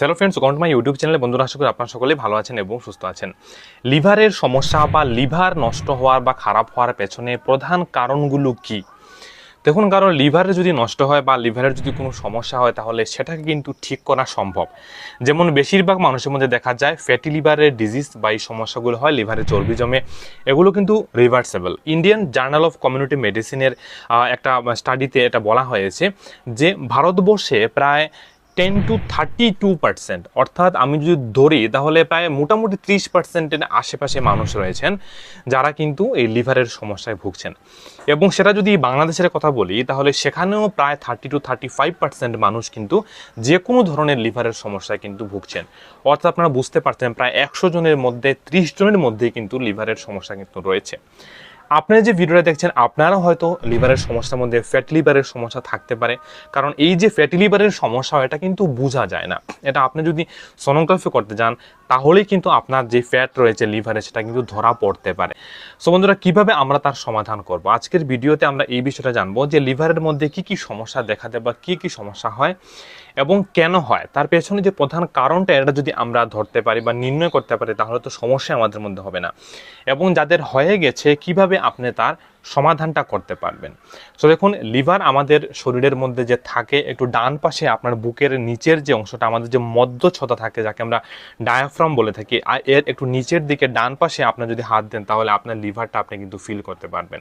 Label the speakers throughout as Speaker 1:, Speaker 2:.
Speaker 1: Hello friends welcome my YouTube চ্যানেলে বন্ধুরা, আশা করি আপনারা সকলেই ভালো আছেন এবং সুস্থ আছেন। লিভারের সমস্যা বা লিভার নষ্ট হওয়ার বা খারাপ হওয়ার পেছনে প্রধান কারণগুলো কি? দেখুন, কারণ লিভারে যদি নষ্ট হয় বা লিভারের যদি কোনো সমস্যা হয়, তাহলে সেটাকে কিন্তু ঠিক করা সম্ভব। যেমন বেশিরভাগ মানুষের মধ্যে দেখা যায় ফ্যাটি লিভারের ডিজিজ বা এই সমস্যাগুলো হয়, লিভারে চর্বি জমে। এগুলো কিন্তু reversible Indian journal of community মেডিসিনের একটা স্টাডিতে এটা বলা হয়েছে যে, ভারতবর্ষে প্রায় ten to thirty two percent অর্থাৎ আমি যদি ধরি, তাহলে প্রায় মোটামুটি ত্রিশ পার্সেন্টের আশেপাশে মানুষ রয়েছেন, যারা কিন্তু এই লিভারের সমস্যায় ভুগছেন। এবং সেটা যদি বাংলাদেশের কথা বলি, তাহলে সেখানেও প্রায় thirty to thirty five percent মানুষ কিন্তু যে কোনো ধরনের লিভারের সমস্যায় কিন্তু ভুগছেন। অর্থাৎ আপনারা বুঝতে পারছেন, প্রায় একশো জনের মধ্যে ত্রিশ জনের মধ্যেই কিন্তু লিভারের সমস্যা কিন্তু রয়েছে। আপনারা যে ভিডিওটা দেখছেন আপনারা হয়তো লিভারের সমস্যার মধ্যে ফ্যাট লিভারের সমস্যা থাকতে পারে। কারণ এই যে ফ্যাটি লিভারের সমস্যা হয়, এটা কিন্তু বোঝা যায় না। এটা আপনি যদি সোনোগ্রাফি করতে যান, তাহলেই কিন্তু আপনার যে ফ্যাট রয়েছে লিভারে সেটা কিন্তু ধরা পড়তে পারে। সো বন্ধুরা, কীভাবে আমরা তার সমাধান করব? আজকের ভিডিওতে আমরা এই বিষয়টা জানব যে লিভারের মধ্যে কি কি সমস্যা দেখা দেয় বা কি কি সমস্যা হয়। এবং কেন হয়? তার পেছনে যে প্রধান কারণটা, এটা যদি আমরা ধরতে পারি বা নির্ণয় করতে পারি, তাহলে তো সমস্যা আমাদের মধ্যে হবে না। এবং যাদের হয়ে গেছে, কীভাবে আপনি তার সমাধানটা করতে পারবেন। সো দেখুন, লিভার আমাদের শরীরের মধ্যে যে থাকে, একটু ডান পাশে আপনার বুকের নিচের যে অংশটা, আমাদের যে মধ্যছতা থাকে, যাকে আমরা ডায়াফ্রাম বলে থাকি, আর এর একটু নিচের দিকে ডান পাশে আপনার যদি হাত দেন, তাহলে আপনার লিভারটা আপনি কিন্তু ফিল করতে পারবেন।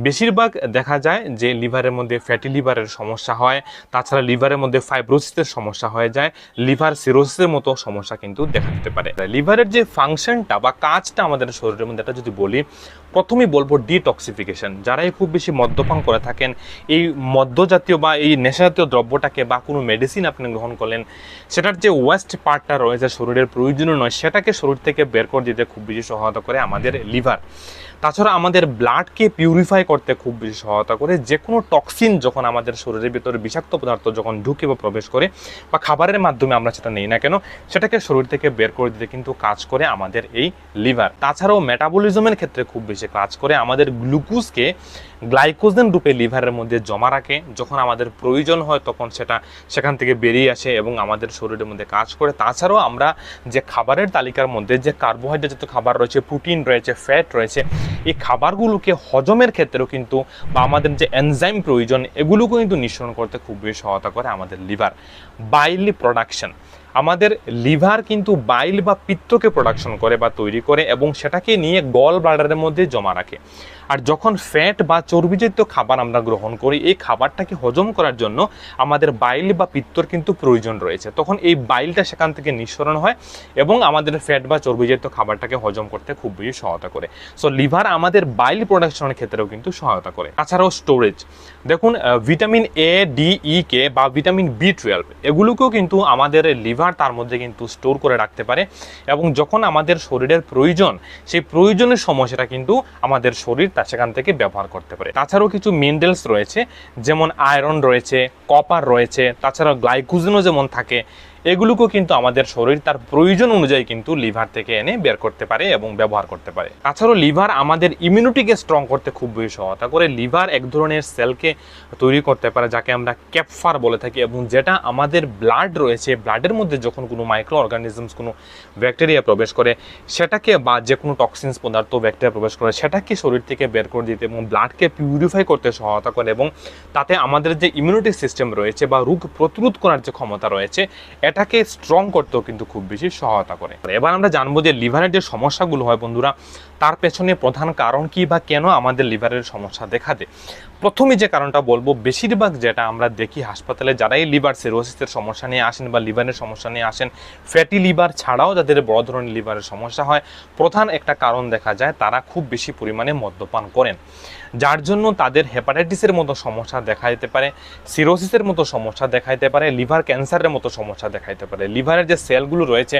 Speaker 1: বেশিরভাগ দেখা যায় যে লিভারের মধ্যে ফ্যাটি লিভারের সমস্যা হয়, তাছাড়া লিভারের মধ্যে ফাইব্রোসিসের সমস্যা হয়ে যায়, লিভার সিরোসিসের মতো সমস্যা কিন্তু দেখা দিতে পারে। লিভারের যে ফাংশনটা বা কাজটা আমাদের শরীরের মধ্যে, এটা যদি বলি প্রথমেই বলব ডিটক্সিফিকেশন যারাই খুব বেশি মদ্যপান করে থাকেন, এই মদ্য জাতীয় বা এই নেশাজাতীয় দ্রব্যটাকে বা কোনো মেডিসিন আপনি গ্রহণ করলেন, সেটার যে ওয়েস্ট পার্টটা রয়েছে শরীরের প্রয়োজনীয় নয়, সেটাকে শরীর থেকে বের করে দিতে খুব বেশি সহায়তা করে আমাদের লিভার তাছাড়া আমাদের ব্লাডকে পিউরিফাই করতে খুব বেশি সহায়তা করে যে কোনো টক্সিন যখন আমাদের শরীরের ভিতরে বিষাক্ত পদার্থ যখন ঢুকে বা প্রবেশ করে বা খাবারের মাধ্যমে আমরা সেটা নেই না কেন, সেটাকে শরীর থেকে বের করে দিতে কিন্তু কাজ করে আমাদের এই লিভার তাছাড়াও মেটাবলিজমের ক্ষেত্রে খুব বেশি কাজ করে আমাদের গ্লুকোজকে গ্লাইকোজেন রূপে লিভারের মধ্যে জমা রাখে, যখন আমাদের প্রয়োজন হয় তখন সেটা সেখান থেকে বেরিয়ে আসে এবং আমাদের শরীরের মধ্যে কাজ করে। তাছাড়াও আমরা যে খাবারের তালিকার মধ্যে যে কার্বোহাইড্রেট জাতীয় খাবার রয়েছে, প্রোটিন রয়েছে, ফ্যাট রয়েছে, এই খাবারগুলোকে হজমের ক্ষেত্রেও কিন্তু বা আমাদের যে এনজাইম প্রয়োজন এগুলোকেও কিন্তু নিঃসরণ করতে খুব বেশি সহায়তা করে আমাদের লিভার। Bile production. আমাদের লিভার কিন্তু বাইল বা পিত্তকে প্রোডাকশন করে বা তৈরি করে এবং সেটাকে নিয়ে গল ব্লাডারের মধ্যে জমা রাখে। আর যখন ফ্যাট বা চর্বিজাতীয় খাবার আমরা গ্রহণ করি, এই খাবারটাকে হজম করার জন্য আমাদের বাইল বা পিত্তর কিন্তু প্রয়োজন রয়েছে। তখন এই বাইলটা সেখান থেকে নিঃসরণ হয় এবং আমাদের ফ্যাট বা চর্বিজাতীয় খাবারটাকে হজম করতে খুব বেশি সহায়তা করে। সো লিভার আমাদের বাইল প্রোডাকশনের ক্ষেত্রেও কিন্তু সহায়তা করে। তাছাড়াও স্টোরেজ দেখুন ভিটামিন এ ডি ই কে বা ভিটামিন বি টুয়েলভ এগুলোকেও কিন্তু আমাদের লিভার তার মধ্যে কিন্তু স্টোর করে রাখতে পারে এবং যখন আমাদের শরীরের প্রয়োজন, সেই প্রয়োজনের সময় সেটা কিন্তু আমাদের শরীর তা সেখান থেকে ব্যবহার করতে পারে। তাছাড়াও কিছু মিনারেলস রয়েছে, যেমন আয়রন রয়েছে, কপার রয়েছে, তাছাড়াও গ্লাইকোজেনও যেমন থাকে এগুলোকেও কিন্তু আমাদের শরীর তার প্রয়োজন অনুযায়ী কিন্তু লিভার থেকে এনে বের করতে পারে এবং ব্যবহার করতে পারে। তাছাড়াও লিভার আমাদের ইমিউনিটিকে স্ট্রং করতে খুব বেশি সহায়তা করে। লিভার এক ধরনের সেলকে তৈরি করতে পারে যাকে আমরা ক্যাপফার বলে থাকি এবং যেটা আমাদের ব্লাড রয়েছে, ব্লাডের মধ্যে যখন কোনো মাইক্রো অর্গানিজমস কোনো ব্যাকটেরিয়া প্রবেশ করে, সেটাকে বা যে কোনো টক্সিনস পদার্থ ব্যাকটেরিয়া প্রবেশ করে, সেটাকে শরীর থেকে বের করে দিতে এবং ব্লাডকে পিউরিফাই করতে সহায়তা করে এবং তাতে আমাদের যে ইমিউনিটি সিস্টেম রয়েছে বা রোগ প্রতিরোধ করার যে ক্ষমতা রয়েছে এটাকে স্ট্রং করতেও কিন্তু খুব বেশি সহায়তা করে। এবার আমরা জানব যে লিভারের যে সমস্যাগুলো হয় বন্ধুরা, তার পেছনে প্রধান কারণ কি বা কেন আমাদের লিভারের সমস্যা দেখা দেয়? প্রথমে যে কারণটা বলব, বেশিরভাগ যেটা আমরা দেখি হাসপাতালে যারাই লিভার সিরোসিসের সমস্যা নিয়ে আসেন বা লিভারের সমস্যা নিয়ে আসেন ফ্যাটি লিভার ছাড়াও যাদের বড় ধরনের লিভারের সমস্যা হয়, প্রধান একটা কারণ দেখা যায়, তারা খুব বেশি পরিমাণে মদ্যপান করেন। যার জন্য তাদের হেপাটাইটিসের মতো সমস্যা দেখা যেতে পারে সিরোসিসের মতো সমস্যা দেখা যেতে পারে লিভার ক্যান্সারের মতো সমস্যা দেখা যেতে পারে। লিভারের যে সেলগুলো রয়েছে,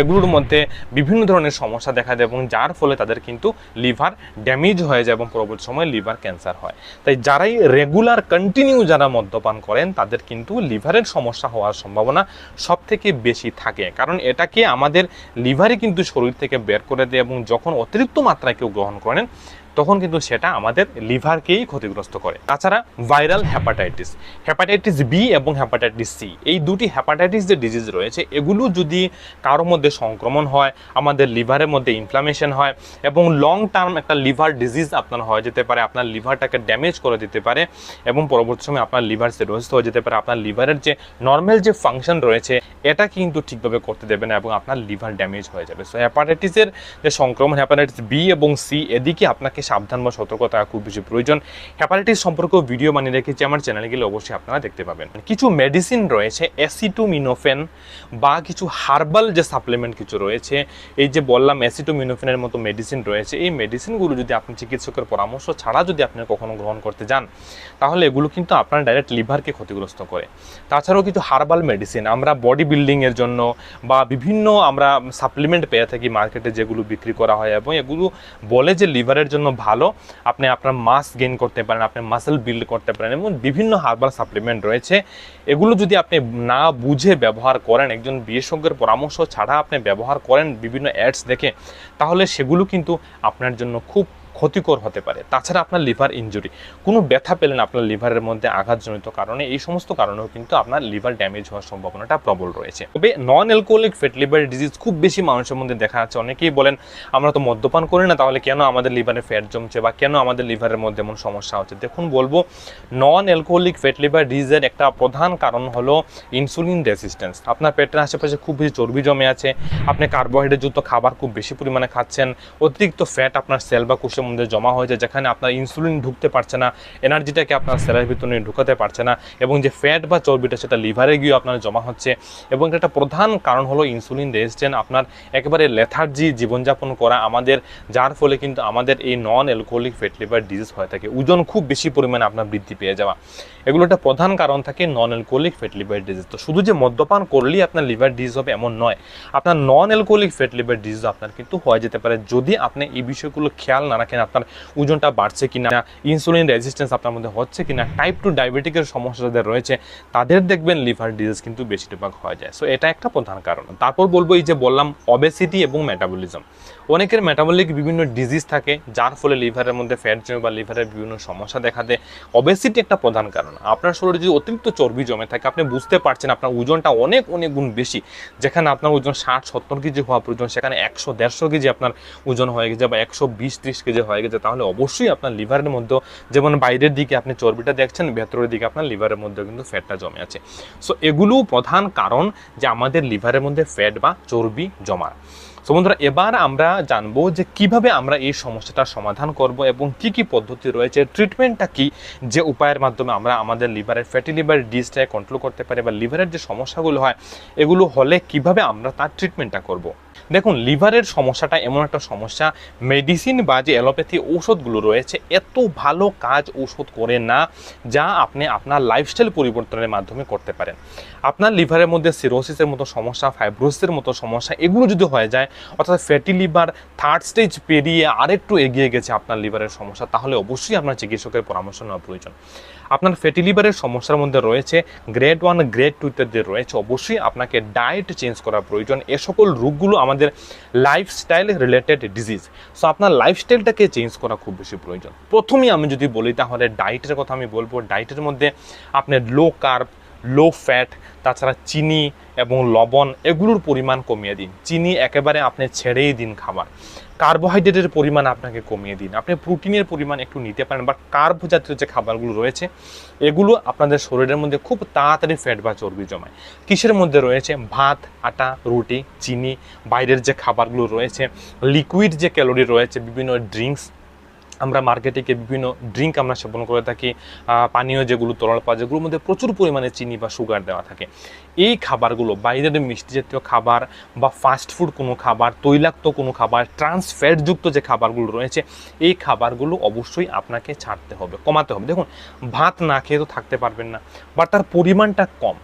Speaker 1: এগুলোর মধ্যে বিভিন্ন ধরনের সমস্যা দেখা দেয় এবং যার ফলে তাদের কিন্তু লিভার ড্যামেজ হয়ে যায় এবং পরবর্তী সময় লিভার ক্যান্সার হয়। তাই যারাই রেগুলার কন্টিনিউ যারা মদ্যপান করেন, তাদের কিন্তু লিভারের সমস্যা হওয়ার সম্ভাবনা সব থেকে বেশি থাকে। কারণ এটাকে আমাদের লিভারই কিন্তু শরীর থেকে বের করে দেয় এবং যখন অতিরিক্ত মাত্রায় কেউ গ্রহণ করেন তখন কিন্তু সেটা আমাদের লিভারকেই ক্ষতিগ্রস্ত করে। তাছাড়া ভাইরাল হ্যাপাটাইটিস হ্যাপাটাইটিস বি এবং হ্যাপাটাইটিস সি। এই দুটি হ্যাপাটাইটিস যে ডিজিজ রয়েছে, এগুলো যদি কারোর মধ্যে সংক্রমণ হয়, আমাদের লিভারের মধ্যে ইনফ্লামেশন হয় এবং লং টার্ম একটা লিভার ডিজিজ আপনার হয়ে যেতে পারে, আপনার লিভারটাকে ড্যামেজ করে দিতে পারে এবং পরবর্তী সময় আপনার লিভার সিরোসিস হয়ে যেতে পারে, আপনার লিভারের যে নর্মাল যে ফাংশন রয়েছে, এটা কিন্তু ঠিকভাবে করতে দেবে না এবং আপনার লিভার ড্যামেজ হয়ে যাবে। সো হ্যাপাটাইটিসের যে সংক্রমণ হ্যাপাটাইটিস বি এবং সি এদিকে আপনাকে সাবধান বা সতর্ক থাকা খুব বেশি প্রয়োজন। হ্যাপাটাইটিস সম্পর্কেও ভিডিও বানিয়ে রেখেছি আমার চ্যানেলে গেলে অবশ্যই আপনারা দেখতে পাবেন। কিছু মেডিসিন রয়েছে অ্যাসিটোমিনোফেন বা কিছু হার্বাল যে সাপ্লিমেন্ট কিছু রয়েছে, এই যে বললাম অ্যাসিটোমিনোফেনের মতো মেডিসিন রয়েছে, এই মেডিসিনগুলো যদি আপনি চিকিৎসকের পরামর্শ ছাড়া যদি আপনি কখনো গ্রহণ করতে যান, তাহলে এগুলো কিন্তু আপনার ডাইরেক্ট লিভারকে ক্ষতিগ্রস্ত করে। তাছাড়াও কিছু হার্বাল মেডিসিন আমরা বডি বিল্ডিংয়ের জন্য বা বিভিন্ন আমরা সাপ্লিমেন্ট পেয়ে থাকি মার্কেটে যেগুলো বিক্রি করা হয় এবং এগুলো বলে যে লিভারের জন্য ভালো, আপনি আপনার মাস গেইন করতে পারেন, আপনি মাসেল বিল্ড করতে পারেন এবং বিভিন্ন হার্বাল সাপ্লিমেন্ট রয়েছে। এগুলো যদি আপনি না বুঝে ব্যবহার করেন, একজন বিশেষজ্ঞের পরামর্শ ছাড়া আপনি ব্যবহার করেন বিভিন্ন অ্যাডস দেখে, তাহলে সেগুলো কিন্তু আপনার জন্য খুব ক্ষতিকর হতে পারে। তাছাড়া আপনার লিভার ইনজুরি। কোনো ব্যথা পেলেন আপনার লিভারের মধ্যে আঘাতজনিত কারণে এই সমস্ত কারণেও কিন্তু আপনার লিভার ড্যামেজ হওয়ার সম্ভাবনাটা প্রবল রয়েছে। তবে non alcoholic fat liver disease খুব বেশি মানুষের মধ্যে দেখা যাচ্ছে। অনেকেই বলেন, আমরা তো মদ্যপান করি না, তাহলে কেন আমাদের লিভারে ফ্যাট জমছে বা কেন আমাদের লিভারের মধ্যে এমন সমস্যা হচ্ছে? দেখুন, বলব নন অ্যালকোহলিক ফ্যাট লিভার ডিজিজের একটা প্রধান কারণ হলো ইনসুলিন রেসিস্ট্যান্স আপনার পেটের আশেপাশে খুব বেশি চর্বি জমে আছে, আপনি কার্বোহাইড্রেটযুক্ত খাবার খুব বেশি পরিমাণে খাচ্ছেন, অতিরিক্ত ফ্যাট আপনার সেল বা কোষের মধ্যে জমা হয়েছে যেখানে আপনার ইনসুলিন ঢুকতে পারছে না এনার্জিটাকে আপনার সেলের ভিতরে ঢুকাতে পারছে না, এবং যে ফ্যাট বা চর্বিটা, সেটা লিভারে গিয়ে আপনার জমা হচ্ছে। এবং একটা প্রধান কারণ হলো ইনসুলিন রেজিস্ট্যান্ট আপনার একেবারে লেথার্জি জীবনযাপন করা আমাদের, যার ফলে কিন্তু আমাদের এই non alcoholic fat liver disease হয়ে থাকে। ওজন খুব বেশি পরিমাণে আপনার বৃদ্ধি পেয়ে যাওয়া। এগুলো একটা প্রধান কারণ থাকে non alcoholic fat liver disease তো শুধু যে মদ্যপান করলেই আপনার লিভার ডিজিজ হবে এমন নয়, আপনার non alcoholic fat liver disease আপনার কিন্তু হয়ে যেতে পারে। যদি আপনি এই বিষয়গুলো খেয়াল না রাখেন আপনার ওজনটা বাড়ছে কিনা ইনসুলিন রেজিস্ট্যান্স আপনার মধ্যে হচ্ছে কিনা টাইপ টু ডায়াবেটিকের সমস্যা যাদের রয়েছে, তাদের দেখবেন লিভার ডিজিজ কিন্তু বেশিরভাগ হয়ে যায়। সো এটা একটা প্রধান কারণ। তারপর বলব এই যে বললাম অবেসিটি এবং মেটাবলিজম অনেকের মেটাবলিক বিভিন্ন ডিজিজ থাকে, যার ফলে লিভারের মধ্যে ফ্যাট জমে বা লিভারের বিভিন্ন সমস্যা দেখা দেয়। অবেসিটি একটা প্রধান কারণ। আপনার শরীরে যদি অতিরিক্ত চর্বি জমে থাকে, আপনি বুঝতে পারছেন আপনার ওজনটা অনেক অনেক গুণ বেশি। যেখানে আপনার ওজন ষাট, সত্তর কেজি হওয়া প্রয়োজন সেখানে একশো, দেড়শো কেজি আপনার ওজন হয়ে গেছে বা একশো বিশ, ত্রিশ কেজি হয়ে গেছে, তাহলে অবশ্যই আপনার লিভারের মধ্যে যেমন বাইরের দিকে আপনি চর্বিটা দেখছেন, ভেতরের দিকে আপনার লিভারের মধ্যে কিন্তু ফ্যাটটা জমে আছে। সো এগুলো প্রধান কারণ যে আমাদের লিভারের মধ্যে ফ্যাট বা চর্বি জমার। সো বন্ধুরা, এবার আমরা জানব যে কীভাবে আমরা এই সমস্যাটার সমাধান করব এবং কি কি পদ্ধতি রয়েছে ট্রিটমেন্টটা কি, যে উপায়ের মাধ্যমে আমরা আমাদের লিভারের ফ্যাটি লিভার ডিসটাকে কন্ট্রোল করতে পারি বা লিভারের যে সমস্যাগুলো হয়, এগুলো হলে কীভাবে আমরা তার ট্রিটমেন্টটা করব। দেখুন, লিভারের সমস্যাটা এমন একটা সমস্যা। মেডিসিন বা যে অ্যালোপ্যাথি ঔষধগুলো রয়েছে, এত ভালো কাজ ঔষধ করে না, যা আপনি আপনার লাইফস্টাইল পরিবর্তনের মাধ্যমে করতে পারেন। আপনার লিভারের মধ্যে সিরোসিসের মতো সমস্যা ফাইব্রোসিসের মতো সমস্যা, এগুলো যদি হয়ে যায়, অর্থাৎ ফ্যাটি লিভার থার্ড স্টেজ পেরিয়ে আরেকটু এগিয়ে গেছে আপনার লিভারের সমস্যা, তাহলে অবশ্যই আপনার চিকিৎসকের পরামর্শ নেওয়া প্রয়োজন। আপনার ফ্যাটি লিভারের সমস্যার মধ্যে রয়েছে গ্রেড ওয়ান গ্রেড টু ইত্যাদি রয়েছে, অবশ্যই আপনাকে ডায়েট চেঞ্জ করা প্রয়োজন। এ সকল রোগগুলো আমাদের লাইফস্টাইল রিলেটেড ডিজিজ সো আপনার লাইফস্টাইলটাকে চেঞ্জ করা খুব বেশি প্রয়োজন। প্রথমেই আমি যদি বলি, তাহলে ডায়েটের কথা আমি বলব। ডায়েটের মধ্যে আপনার লো কার্ব লো ফ্যাট তাছাড়া চিনি এবং লবণ, এগুলোর পরিমাণ কমিয়ে দিন। চিনি একেবারে আপনি ছেড়েই দিন খাবার। কার্বোহাইড্রেটের পরিমাণ আপনাকে কমিয়ে দিন। আপনি প্রোটিনের পরিমাণ একটু নিতে পারেন বা কার্ব জাতীয় যে খাবারগুলো রয়েছে, এগুলো আপনাদের শরীরের মধ্যে খুব তাড়াতাড়ি ফ্যাট বা চর্বি জমায়। কিসের মধ্যে রয়েছে? ভাত, আটা, রুটি, চিনি, বাইরের যে খাবারগুলো রয়েছে লিকুইড যে ক্যালোরি রয়েছে, বিভিন্ন ড্রিঙ্কস আমরা মার্কেটে গিয়ে বিভিন্ন ড্রিঙ্ক আমরা সেবন করে থাকি পানীয় যেগুলো তরল পাওয়া যেগুলোর মধ্যে প্রচুর পরিমাণে চিনি বা সুগার দেওয়া থাকে। এই খাবারগুলো বাইরের মিষ্টি জাতীয় খাবার বা ফাস্ট ফুড কোনো খাবার, তৈলাক্ত কোনো খাবার ট্রান্স ফ্যাটযুক্ত যে খাবারগুলো রয়েছে, এই খাবারগুলো অবশ্যই আপনাকে ছাড়তে হবে, কমাতে হবে। দেখুন, ভাত না খেয়ে তো থাকতে পারবেন না বাট তার পরিমাণটা কম।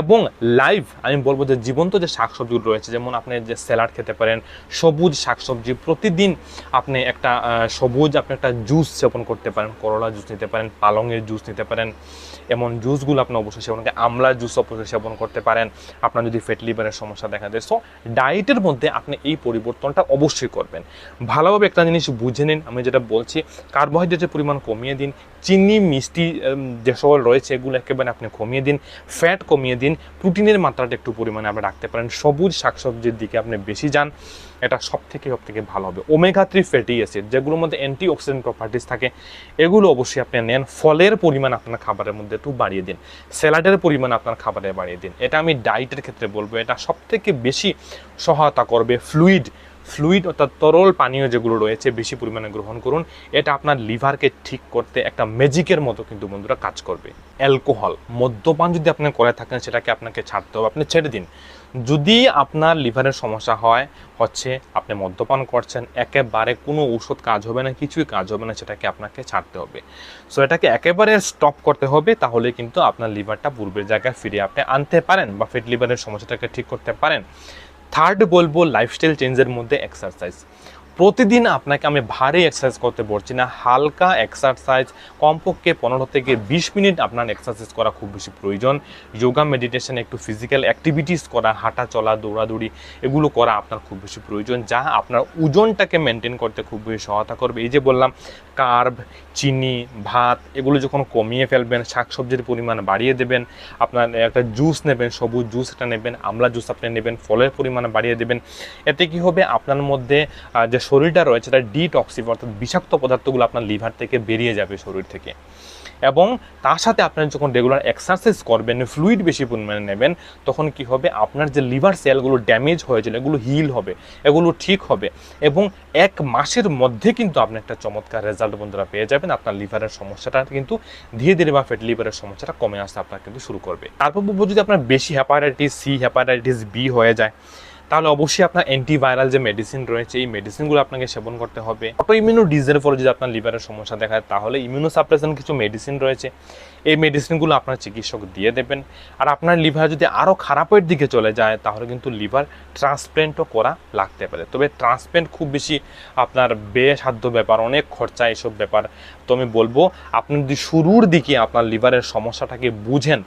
Speaker 1: এবং লাইভ আমি বলব যে জীবন্ত যে শাকসবজিগুলো রয়েছে, যেমন আপনি যে স্যালাড খেতে পারেন, সবুজ শাকসবজি, প্রতিদিন আপনি একটা সবুজ, আপনি একটা জুস সেবন করতে পারেন, করলা জুস নিতে পারেন, পালংয়ের জুস নিতে পারেন, এমন জুসগুলো আপনি অবশ্যই সেবন করতে, আমলা জুস অবশ্যই সেবন করতে পারেন, আপনার যদি ফ্যাট লিভারের সমস্যা দেখা দেয়। সো ডায়েটের মধ্যে আপনি এই পরিবর্তনটা অবশ্যই করবেন। ভালোভাবে একটা জিনিস বুঝে নিন, আমি যেটা বলছি কার্বোহাইড্রেটের পরিমাণ কমিয়ে দিন, চিনি, মিষ্টি যে সকল রয়েছে, এগুলো একেবারে আপনি কমিয়ে দিন ফ্যাট কমিয়ে দিন। প্রোটিনের মাত্রাটা একটু পরিমাণে আপনি রাখতে পারেন। সবুজ শাকসবজির দিকে আপনি বেশি যান, এটা সব থেকে সব থেকে ভালো হবে। ওমেঘা থ্রি ফ্যাটি অ্যাসিড, যেগুলোর মধ্যে অ্যান্টি অক্সিডেন্ট প্রপার্টিস থাকে, এগুলো অবশ্যই আপনি নেন। ফলের পরিমাণ আপনার খাবারের মধ্যে একটু বাড়িয়ে দিন। স্যালাডের পরিমাণ আপনার খাবারে বাড়িয়ে দিন। এটা আমি ডায়েটের ক্ষেত্রে বলব, এটা সব থেকে বেশি সহায়তা করবে ফ্লুইড ফ্লুইড অর্থাৎ তরল পানীয় যেগুলো রয়েছে বেশি পরিমাণে গ্রহণ করুন, এটা আপনার লিভারকে ঠিক করতে একটা ম্যাজিকের মতো কিন্তু বন্ধুরা কাজ করবে। অ্যালকোহল, মদ্যপান যদি আপনি করে থাকেন, সেটাকে আপনাকে ছাড়তে হবে, আপনি ছেড়ে দিন। যদি আপনার লিভারের সমস্যা হয়, হচ্ছে আপনি মদ্যপান করছেন, একেবারে কোনো ঔষধ কাজ হবে না, কিছুই কাজ হবে না, সেটাকে আপনাকে ছাড়তে হবে। সো এটাকে একেবারে স্টপ করতে হবে, তাহলে কিন্তু আপনার লিভারটা পূর্বের জায়গায় ফিরে আপনি আনতে পারেন বা ফেট লিভারের সমস্যাটাকে ঠিক করতে পারেন। থার্ড বলব লাইফস্টাইল চেঞ্জের মধ্যে এক্সারসাইজ প্রতিদিন আপনাকে আমি ভারী এক্সারসাইজ করতে বলছি না, হালকা এক্সারসাইজ কমপক্ষে পনেরো থেকে বিশ মিনিট আপনার এক্সারসাইজ করা খুব বেশি প্রয়োজন। যোগা মেডিটেশন একটু ফিজিক্যাল অ্যাক্টিভিটিস করা, হাঁটা চলা, দৌড়াদৌড়ি, এগুলো করা আপনার খুব বেশি প্রয়োজন, যা আপনার ওজনটাকে মেনটেন করতে খুব বেশি সহায়তা করবে। এই যে বললাম কার্ভ চিনি, ভাত, এগুলো যখন কমিয়ে ফেলবেন, শাকসবজির পরিমাণ বাড়িয়ে দেবেন, আপনার একটা জুস নেবেন, সবুজ জুস একটা নেবেন, আমলা জুস আপনি নেবেন, ফলের পরিমাণ বাড়িয়ে দেবেন। এতে কি হবে? আপনার মধ্যে যে শরীরটা রয়েছে তার ডিটক্সিভ অর্থাৎ বিষাক্ত পদার্থগুলো আপনার লিভার থেকে বেরিয়ে যাবে শরীর থেকে। এবং তার সাথে আপনার যখন রেগুলার এক্সারসাইজ করবেন ফ্লুইড বেশি পরিমাণে নেবেন, তখন কি হবে? আপনার যে লিভার সেলগুলো ড্যামেজ হয়েছিল, এগুলো হিল হবে, এগুলো ঠিক হবে। এবং এক মাসের মধ্যে কিন্তু আপনি একটা চমৎকার রেজাল্ট বন্ধুরা পেয়ে যাবেন। আপনার লিভারের সমস্যাটা কিন্তু ধীরে ধীরে বা ফ্যাট লিভারের সমস্যাটা কমে আসতে আপনার কিন্তু শুরু করবে। তারপর যদি আপনার বেশি হ্যাপাটাইটিস সি হ্যাপাটাইটিস বি হয়ে যায় তাহলে অবশ্যই আপনার অ্যান্টিভাইরাল যে মেডিসিন রয়েছে, এই মেডিসিনগুলো আপনাকে সেবন করতে হবে। অটো ইমিউনো ডিজের ফলে যদি আপনার লিভারের সমস্যা দেখায়, তাহলে ইমিউনো সাপ্রেশন কিছু মেডিসিন রয়েছে। এই মেডিসিনগুলো আপনার চিকিৎসক দিয়ে দেবেন। আর আপনার লিভার যদি আরও খারাপের দিকে চলে যায়, তাহলে কিন্তু লিভার ট্রান্সপ্লেন্টও করা লাগতে পারে। তবে ট্রান্সপ্লেন্ট খুব বেশি আপনার বেসাধ্য ব্যাপার, অনেক খরচা এসব ব্যাপার। তো আমি বলব, আপনি যদি শুরুর দিকে আপনার লিভারের সমস্যাটাকে বুঝেন,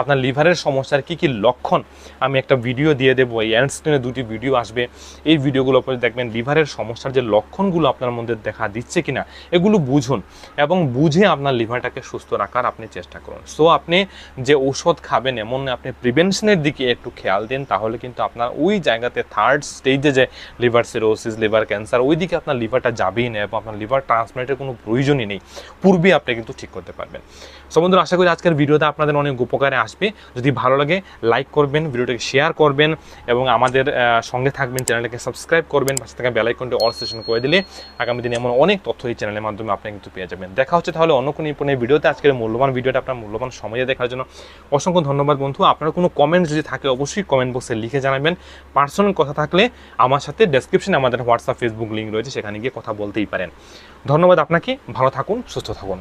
Speaker 1: আপনার লিভারের সমস্যার কি কি লক্ষণ, আমি একটা ভিডিও দিয়ে দেবো। এই এন্ড স্ক্রিনে দুটি ভিডিও আসবে। এই ভিডিওগুলো পরে দেখবেন লিভারের সমস্যার যে লক্ষণগুলো আপনার মধ্যে দেখা দিচ্ছে কিনা, এগুলো বুঝুন এবং বুঝে আপনার লিভারটাকে সুস্থ রাখার আপনি চেষ্টা করুন। সো আপনি যে ঔষধ খাবেন, এমন আপনি প্রিভেনশনের দিকে একটু খেয়াল দিন, তাহলে কিন্তু আপনার ওই জায়গাতে থার্ড স্টেজে যে লিভার সিরোসিস লিভার ক্যান্সার ওই দিকে আপনার লিভারটা যাবেই না এবং আপনার লিভার ট্রান্সপ্লান্টের কোনো প্রয়োজনই নেই। পূর্বে আপনি কিন্তু ঠিক করতে পারবেন। সো বন্ধুরা, আশা করি আজকের ভিডিওটা আপনাদের অনেক উপকারে আসবে। যদি ভালো লাগে লাইক করবেন, ভিডিওটাকে শেয়ার করবেন এবং আমাদের সঙ্গে থাকবেন, চ্যানেলটাকে সাবস্ক্রাইব করবেন, পাশে থাকা বেলাইকনটি অল সেশন করে দিলে আগামী দিনে এমন অনেক তথ্য এই চ্যানেলের মাধ্যমে আপনি কিন্তু পেয়ে যাবেন। দেখা হচ্ছে তাহলে অন্য কোনো ভিডিওতে। আজকের মূল্যবান ভিডিওটা আপনার মূল্যবান সময়ে দেখার জন্য। অসংখ্য ধন্যবাদ বন্ধু। আপনার কোনো কমেন্ট যদি থাকে, অবশ্যই কমেন্ট বক্সে লিখে জানাবেন। পার্সোনাল কথা থাকলে আমার সাথে ডেসক্রিপশনে আমাদের হোয়াটসঅ্যাপ ফেসবুক লিঙ্ক রয়েছে, সেখানে গিয়ে কথা বলতেই পারেন। ধন্যবাদ আপনাকে। ভালো থাকুন, সুস্থ থাকুন।